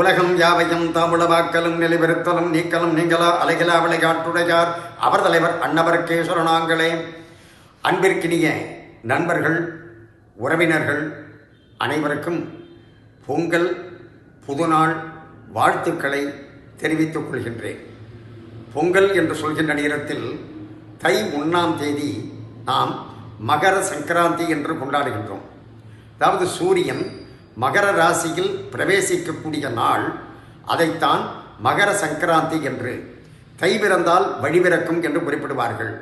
உலகம் யாவையும் தாமுளவாக்கலும் நிலைபெருத்தலும் நீக்கலும் நீங்களா? அலைகளா விளையாட்டுடையார். அவர் தலைவர் அன்னவருக்கே நாங்களே. அன்பிற்கினிய நண்பர்கள் உறவினர்கள் அனைவருக்கும் பொங்கல் புதுநாள் வாழ்த்துக்களை தெரிவித்துக் கொள்கின்றேன். பொங்கல் என்று சொல்கின்ற நேரத்தில் தை ஒன்றாம் தேதி நாம் மகர சங்கராந்தி என்று கொண்டாடுகின்றோம். அதாவது சூரியன் மகர ராசியில் பிரவேசிக்கக்கூடிய நாள் அதைத்தான் மகர சங்கராந்தி என்று தை பிறந்தால் வழிபிறக்கும் என்று குறிப்பிடுவார்கள்.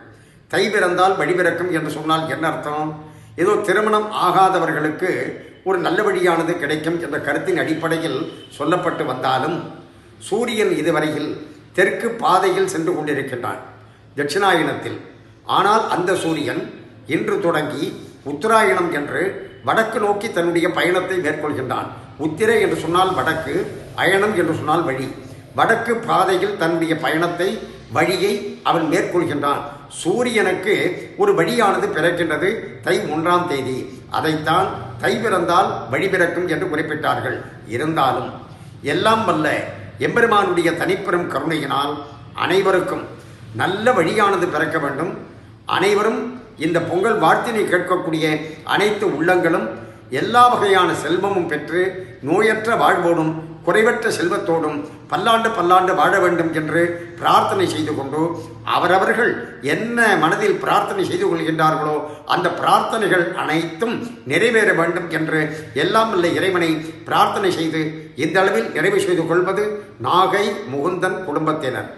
தை பிறந்தால் வழிபிறக்கும் என்று சொன்னால் என்ன அர்த்தம்? ஏதோ திருமணம் ஆகாதவர்களுக்கு ஒரு நல்ல வழியானது கிடைக்கும் என்ற கருத்தின் அடிப்படையில் சொல்லப்பட்டு வந்தாலும் சூரியன் இதுவரையில் தெற்கு பாதையில் சென்று கொண்டிருக்கின்றான். தட்சிணாயனத்தில். ஆனால் அந்த சூரியன் இன்று தொடங்கி உத்தராயணம் என்று வடக்கு நோக்கி தன்னுடைய பயணத்தை மேற்கொள்கின்றான். உத்திரை என்று சொன்னால் வடக்கு அயனம் என்று சொன்னால் வழி. வடக்கு பாதையில் தன்னுடைய பயணத்தை வழியை அவன் மேற்கொள்கின்றான். சூரியனுக்கு ஒரு வழியானது பிறக்கின்றது தை ஒன்றாம் தேதி. அதைத்தான் தை பிறந்தால் வழி பிறக்கும் என்று குறிப்பிட்டார்கள். இருந்தாலும் எல்லாம் வல்ல எம்பெருமானுடைய தனிப்பெரும் கருணையினால் அனைவருக்கும் நல்ல வழியானது பிறக்க வேண்டும். அனைவரும் இந்த பொங்கல் வாழ்த்தினை கேட்கக்கூடிய அனைத்து உள்ளங்களும் எல்லா வகையான செல்வமும் பெற்று நோயற்ற வாழ்வோடும் குறைவற்ற செல்வத்தோடும் பல்லாண்டு பல்லாண்டு வாழ வேண்டும் என்று பிரார்த்தனை செய்து கொண்டு அவரவர்கள் என்ன மனதில் பிரார்த்தனை செய்து கொள்கின்றார்களோ அந்த பிரார்த்தனைகள் அனைத்தும் நிறைவேற வேண்டும் என்று எல்லாம் உள்ள இறைவனை பிரார்த்தனை செய்து இந்த அளவில் நிறைவு செய்து கொள்வது நாகை முகுந்தன் குடும்பத்தினர்.